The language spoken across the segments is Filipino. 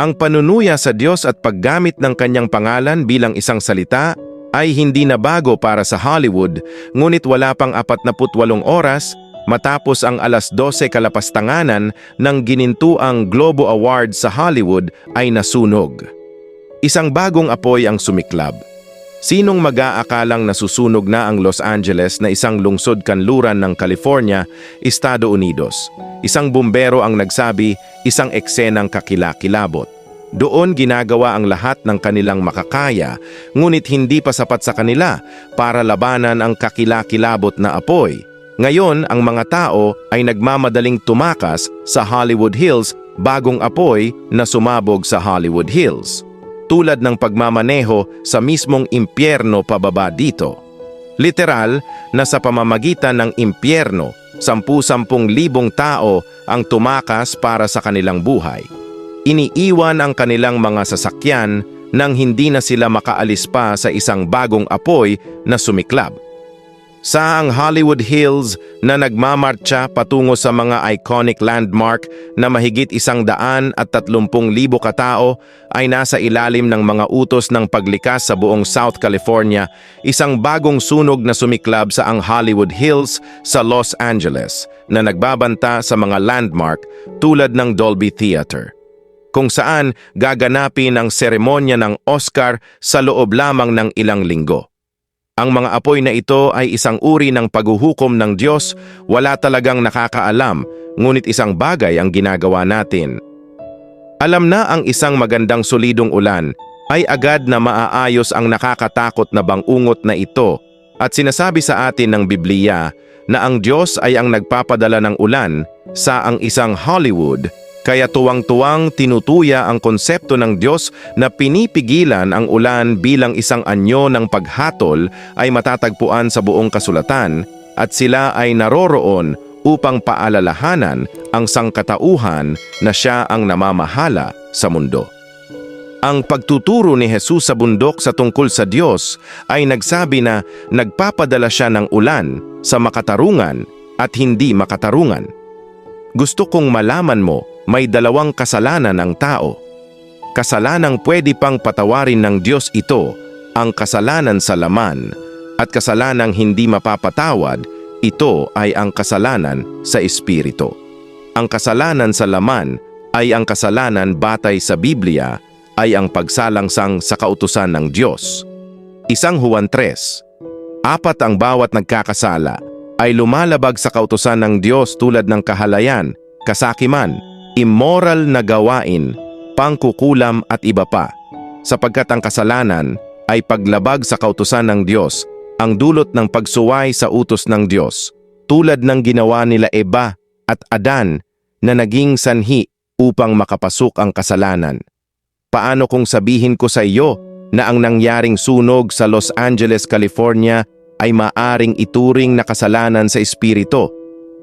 Ang panunuya sa Diyos at paggamit ng kanyang pangalan bilang isang salita ay hindi na bago para sa Hollywood, ngunit wala pang 48 oras matapos ang alas 12 kalapastanganan ng ginintuang Globo Awards sa Hollywood ay nasunog. Isang bagong apoy ang sumiklab. Sinong mag-aakalang nasusunog na ang Los Angeles na isang lungsod kanluran ng California, Estado Unidos? Isang bumbero ang nagsabi, isang eksenang kakilakilabot. Doon ginagawa ang lahat ng kanilang makakaya, ngunit hindi pa sapat sa kanila para labanan ang kakilakilabot na apoy. Ngayon, ang mga tao ay nagmamadaling tumakas sa Hollywood Hills bagong apoy na sumabog sa Hollywood Hills tulad ng pagmamaneho sa mismong impyerno pababa dito. Literal na sa pamamagitan ng impyerno, sampu-sampung libong tao ang tumakas para sa kanilang buhay. Iniiwan ang kanilang mga sasakyan nang hindi na sila makaalis pa sa isang bagong apoy na sumiklab. Sa ang Hollywood Hills na nagmamarcha patungo sa mga iconic landmark na mahigit isang daan at tatlumpung libo katao ay nasa ilalim ng mga utos ng paglikas sa buong South California, isang bagong sunog na sumiklab sa ang Hollywood Hills sa Los Angeles na nagbabanta sa mga landmark tulad ng Dolby Theater kung saan gaganapin ang seremonya ng Oscar sa loob lamang ng ilang linggo. Ang mga apoy na ito ay isang uri ng paghuhukom ng Diyos, wala talagang nakakaalam, ngunit isang bagay ang ginagawa natin. Alam na ang isang magandang solidong ulan ay agad na maaayos ang nakakatakot na bangungot na ito. At sinasabi sa atin ng Biblia na ang Diyos ay ang nagpapadala ng ulan sa ang isang Hollywood kaya tuwang-tuwang tinutuya ang konsepto ng Diyos na pinipigilan ang ulan bilang isang anyo ng paghatol ay matatagpuan sa buong kasulatan at sila ay naroroon upang paalalahanan ang sangkatauhan na siya ang namamahala sa mundo. Ang pagtuturo ni Jesus sa bundok sa tungkol sa Diyos ay nagsabi na nagpapadala siya ng ulan sa makatarungan at hindi makatarungan. Gusto kong malaman mo may dalawang kasalanan ang tao. Kasalanang pwede pang patawarin ng Diyos ito, ang kasalanan sa laman, at kasalanang hindi mapapatawad, ito ay ang kasalanan sa Espiritu. Ang kasalanan sa laman ay ang kasalanan batay sa Biblia ay ang pagsalangsang sa kautusan ng Diyos. Isang Juan 3. Apat ang bawat nagkakasala ay lumalabag sa kautusan ng Diyos tulad ng kahalayan, kasakiman, immoral na gawain, pangkukulam at iba pa, sapagkat ang kasalanan ay paglabag sa kautusan ng Diyos, ang dulot ng pagsuway sa utos ng Diyos, tulad ng ginawa nila Eba at Adan na naging sanhi upang makapasok ang kasalanan. Paano kung sabihin ko sa iyo na ang nangyaring sunog sa Los Angeles, California ay maaring ituring na kasalanan sa espiritu?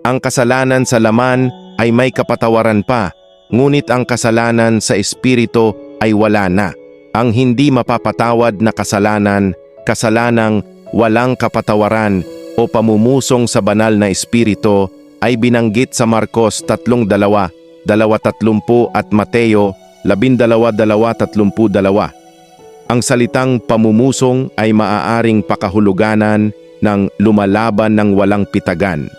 Ang kasalanan sa laman ay may kapatawaran pa, ngunit ang kasalanan sa espiritu ay wala na. Ang hindi mapapatawad na kasalanan, kasalanang walang kapatawaran o pamumusong sa banal na espiritu ay binanggit sa Marcos 3.2, 2.30 at Mateo 12.2.32. Ang salitang pamumusong ay maaaring pakahuluganan ng lumalaban ng walang pitagan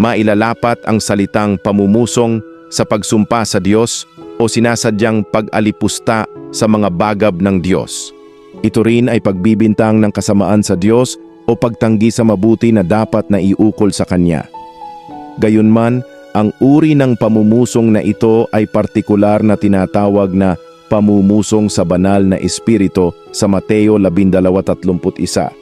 mailalapat ang salitang pamumusong sa pagsumpa sa Diyos o sinasadyang pag-alipusta sa mga bagab ng Diyos. Ito rin ay pagbibintang ng kasamaan sa Diyos o pagtanggi sa mabuti na dapat na iukol sa Kanya. Gayunman, ang uri ng pamumusong na ito ay partikular na tinatawag na pamumusong sa banal na espiritu sa Mateo 12.31.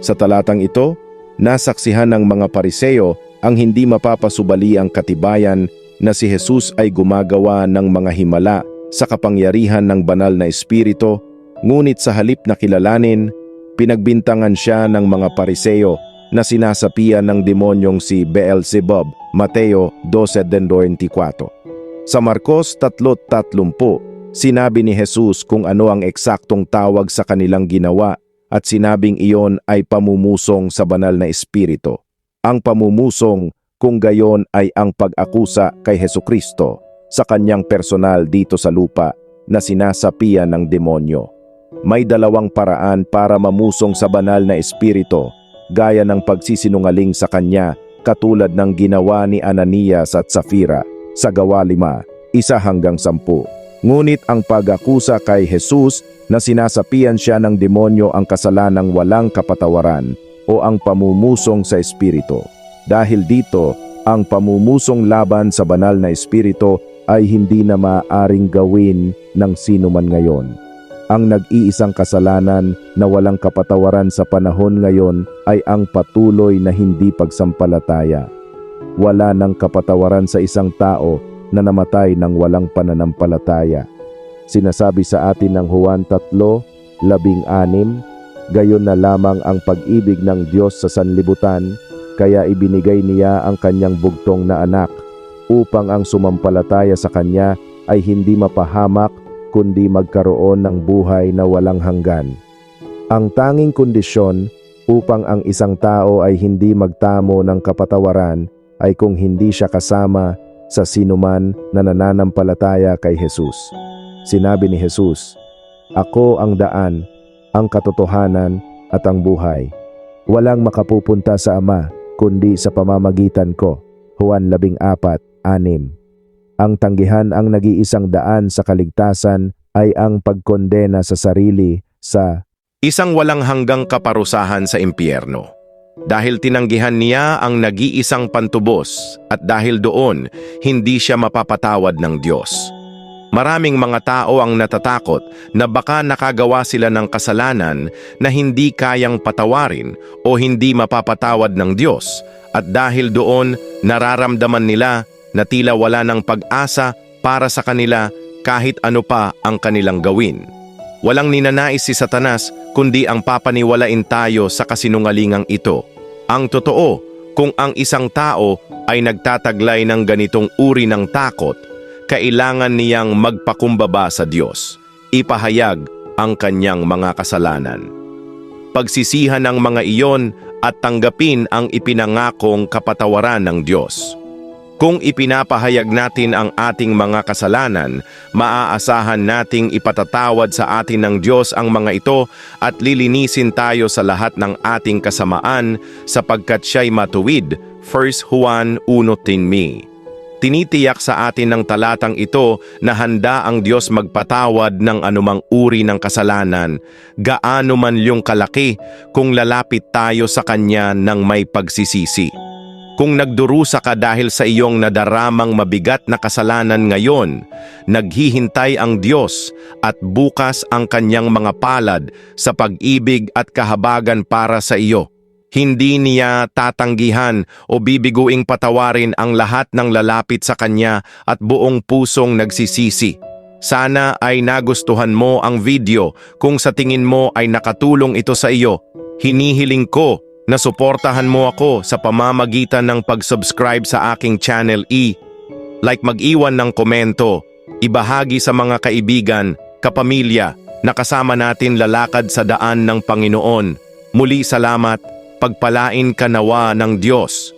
Sa talatang ito, nasaksihan ng mga pariseo ang hindi mapapasubali ang katibayan na si Jesus ay gumagawa ng mga himala sa kapangyarihan ng banal na espiritu, ngunit sa halip na kilalanin, pinagbintangan siya ng mga pariseo na sinasapian ng demonyong si Beelzebub, Mateo 12.24. Sa Marcos 3.30, sinabi ni Jesus kung ano ang eksaktong tawag sa kanilang ginawa at sinabing iyon ay pamumusong sa banal na espiritu ang pamumusong kung gayon ay ang pag-akusa kay Heso Kristo sa kanyang personal dito sa lupa na sinasapian ng demonyo. May dalawang paraan para mamusong sa banal na espiritu, gaya ng pagsisinungaling sa kanya katulad ng ginawa ni Ananias at Safira sa Gawa 5, isa hanggang sampu. Ngunit ang pag-akusa kay Jesus na sinasapian siya ng demonyo ang kasalanang walang kapatawaran o ang pamumusong sa espiritu. Dahil dito, ang pamumusong laban sa banal na espiritu ay hindi na maaaring gawin ng sino man ngayon. Ang nag-iisang kasalanan na walang kapatawaran sa panahon ngayon ay ang patuloy na hindi pagsampalataya. Wala ng kapatawaran sa isang tao na namatay ng walang pananampalataya. Sinasabi sa atin ng Juan 3, labing anim, gayon na lamang ang pag-ibig ng Diyos sa sanlibutan, kaya ibinigay niya ang kanyang bugtong na anak, upang ang sumampalataya sa kanya ay hindi mapahamak kundi magkaroon ng buhay na walang hanggan. Ang tanging kondisyon upang ang isang tao ay hindi magtamo ng kapatawaran ay kung hindi siya kasama sa sinuman na nananampalataya kay Jesus. Sinabi ni Jesus, Ako ang daan, ang katotohanan at ang buhay. Walang makapupunta sa Ama kundi sa pamamagitan ko. Juan 14:6. Ang tanggihan ang nag-iisang daan sa kaligtasan ay ang pagkondena sa sarili sa Isang walang hanggang kaparusahan sa impyerno. Dahil tinanggihan niya ang nag-iisang pantubos at dahil doon, hindi siya mapapatawad ng Diyos. Maraming mga tao ang natatakot na baka nakagawa sila ng kasalanan na hindi kayang patawarin o hindi mapapatawad ng Diyos at dahil doon nararamdaman nila na tila wala ng pag-asa para sa kanila kahit ano pa ang kanilang gawin. Walang ninanais si Satanas kundi ang papaniwalain tayo sa kasinungalingang ito. Ang totoo, kung ang isang tao ay nagtataglay ng ganitong uri ng takot, kailangan niyang magpakumbaba sa Diyos, ipahayag ang kanyang mga kasalanan. Pagsisihan ng mga iyon at tanggapin ang ipinangakong kapatawaran ng Diyos. Kung ipinapahayag natin ang ating mga kasalanan, maaasahan nating ipatatawad sa atin ng Diyos ang mga ito at lilinisin tayo sa lahat ng ating kasamaan sapagkat siya'y matuwid. 1 Juan 1.10 Tinitiyak sa atin ng talatang ito na handa ang Diyos magpatawad ng anumang uri ng kasalanan, gaano man yung kalaki kung lalapit tayo sa Kanya ng may pagsisisi. Kung nagdurusa ka dahil sa iyong nadaramang mabigat na kasalanan ngayon, naghihintay ang Diyos at bukas ang kanyang mga palad sa pag-ibig at kahabagan para sa iyo. Hindi niya tatanggihan o bibiguing patawarin ang lahat ng lalapit sa kanya at buong pusong nagsisisi. Sana ay nagustuhan mo ang video kung sa tingin mo ay nakatulong ito sa iyo. Hinihiling ko na suportahan mo ako sa pamamagitan ng pag-subscribe sa aking channel E. Like mag-iwan ng komento, ibahagi sa mga kaibigan, kapamilya, na kasama natin lalakad sa daan ng Panginoon. Muli salamat, pagpalain ka nawa ng Diyos.